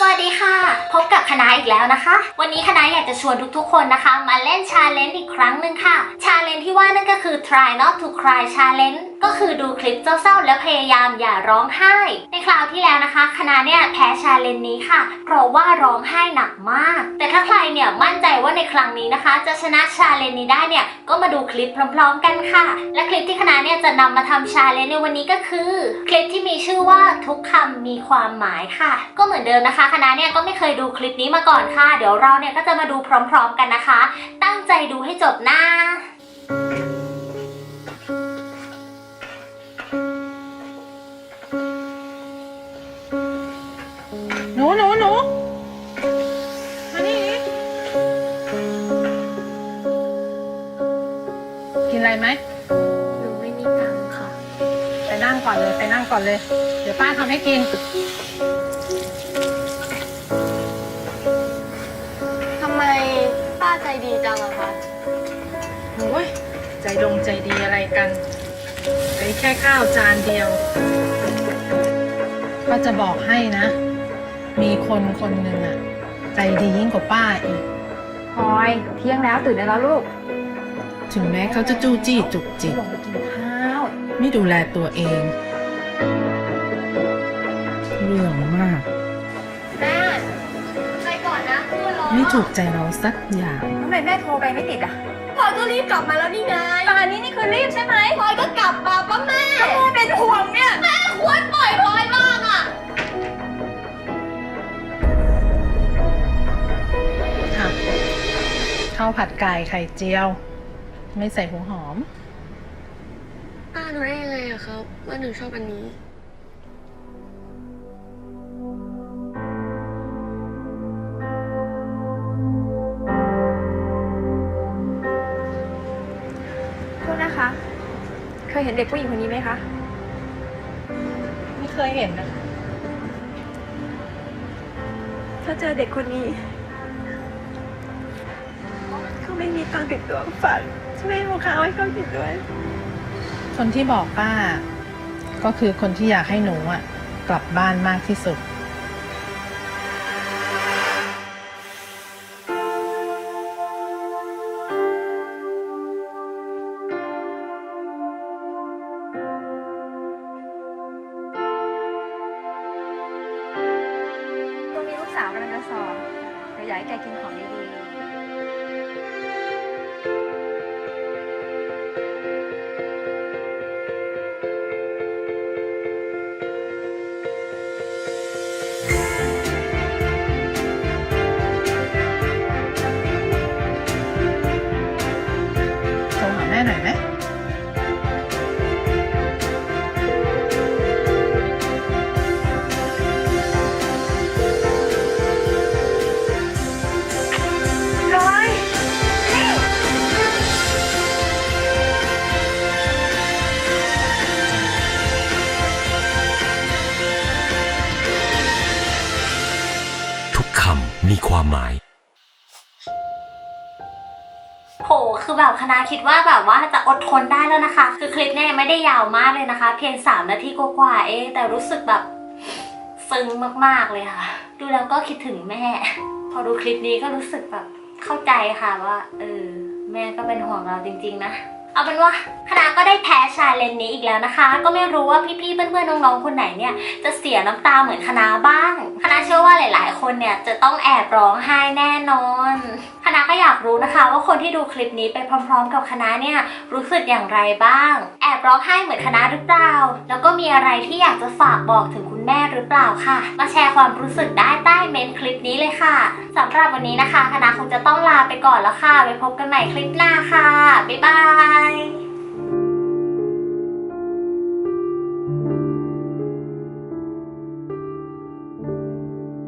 สวัสดีค่ะ พบกับคณะอีกแล้วนะคะ วันนี้คณะอยากจะชวนทุกๆคนนะคะ มาเล่นชาเลนจ์อีกครั้งหนึ่งค่ะ ชาเลนจ์ที่ว่านั่นก็คือ try not to cry challenge ก็คือดูคลิปเศร้าๆ และพยายามอย่าร้องไห้ ในคราวที่แล้วนะคะ คณะเนี่ยแพ้ชาเลนจ์นี้ค่ะ เพราะว่าร้องไห้หนักมาก แต่ถ้าใครเนี่ยมั่นใจว่าในครั้งนี้นะคะ จะชนะชาเลนจ์นี้ได้เนี่ยก็มาดูคลิปพร้อม ๆ กันค่ะ และคลิปที่คณะเนี่ยจะนำมาทำชาเลนจ์ในวันนี้ก็คือ คลิปที่มีชื่อว่าทุกคำมีความหมายค่ะ ก็เหมือนเดิมนะคะคณะเนี่ยก็ไม่เคยดูคลิปนี้มาก่อนค่ะ เดี๋ยวเราเนี่ยก็จะมาดูพร้อมๆกันนะคะ ตั้งใจดูให้จบนะหนูหนูหนูมานี่ดิกินอะไรไหมหนูไม่มีตังค่ะ ไปนั่งก่อนเลย ไปนั่งก่อนเลย เดี๋ยวป้าทำให้กิน ใจดงใจดีอะไรกันไปแค่ข้าวจานเดียว ก็จะบอกให้นะ มีคนคนหนึ่งอะใจดียิ่งกว่าป้าอีกพลอยเที่ยงแล้วตื่นได้แล้วลูก ถึงแม้เขาจะจู้จี้จุกจิกลงไปกินข้าว ไม่ดูแลตัวเอง เรื่องมาก แม่ไปก่อนนะเพื่อนรอไม่ถูกใจเราสักอย่าง ทำไมแม่โทรไปไม่ติดอะ พลอยก็รีบกลับมาแล้วนี่ไงป่านนี้นี่คือรีบใช่ไหมพลอยก็กลับมาป้าแม่แม่เป็นห่วงเนี่ยแม่ควรปล่อยพลอยบ้างอะค่ะข้าวผัดไก่ไข่เจียว ไม่ใส่หัวหอมป้ารู้ได้ยังไงอะครับว่าหนูชอบอันนี้ คะ เคยเห็นเด็กผู้หญิงคนนี้ไหมคะ ไม่เคยเห็นนะ ถ้าเจอเด็กคนนี้เขาไม่มีตังค์ติดตัวฝากช่วยเอาข้าวให้เขากินด้วย คนที่บอกป้า ก็คือคนที่อยากให้หนูอะกลับบ้านมากที่สุด สอบเดี๋ยวอยากให้แกกินของดีๆโทรหาแม่หน่อยไหม มีความหมาย โห คือแบบคณะคิดว่าแบบว่าจะอดทนได้แล้วนะคะ คือคลิปเนี่ยไม่ได้ยาวมากเลยนะคะ เพียง 3 นาทีกว่าๆเองแต่รู้สึกแบบซึ้งมากๆเลยค่ะ ดูแล้วก็คิดถึงแม่ พอดูคลิปนี้ก็รู้สึกแบบเข้าใจค่ะว่า เออ แม่ก็เป็นห่วงเราจริง ๆ นะ เอาเป็นว่าคณะก็ได้แพ้ชาเลนจ์นี้อีกแล้วนะคะ ก็ไม่รู้ว่าพี่ๆเพื่อนๆน้องๆคนไหนเนี่ยจะเสียน้ำตาเหมือนคณะบ้าง คณะเชื่อว่าหลายๆ คนเนี่ยจะต้องแอบร้องไห้แน่นอน คณะก็อยากรู้นะคะ ว่าคนที่ดูคลิปนี้ไปพร้อม ๆ กับคณะเนี่ยรู้สึกอย่างไรบ้าง แอบร้องไห้เหมือนคณะหรือเปล่า แล้วก็มีอะไรที่อยากจะฝากบอกถึงคุณ แม่หรือเปล่าค่ะ มาแชร์ความรู้สึกได้ใต้เมนคลิปนี้เลยค่ะสำหรับวันนี้นะคะคณะคงจะต้องลาไปก่อนแล้วค่ะไว้พบกันใหม่คลิปหน้าค่ะ บ๊ายบาย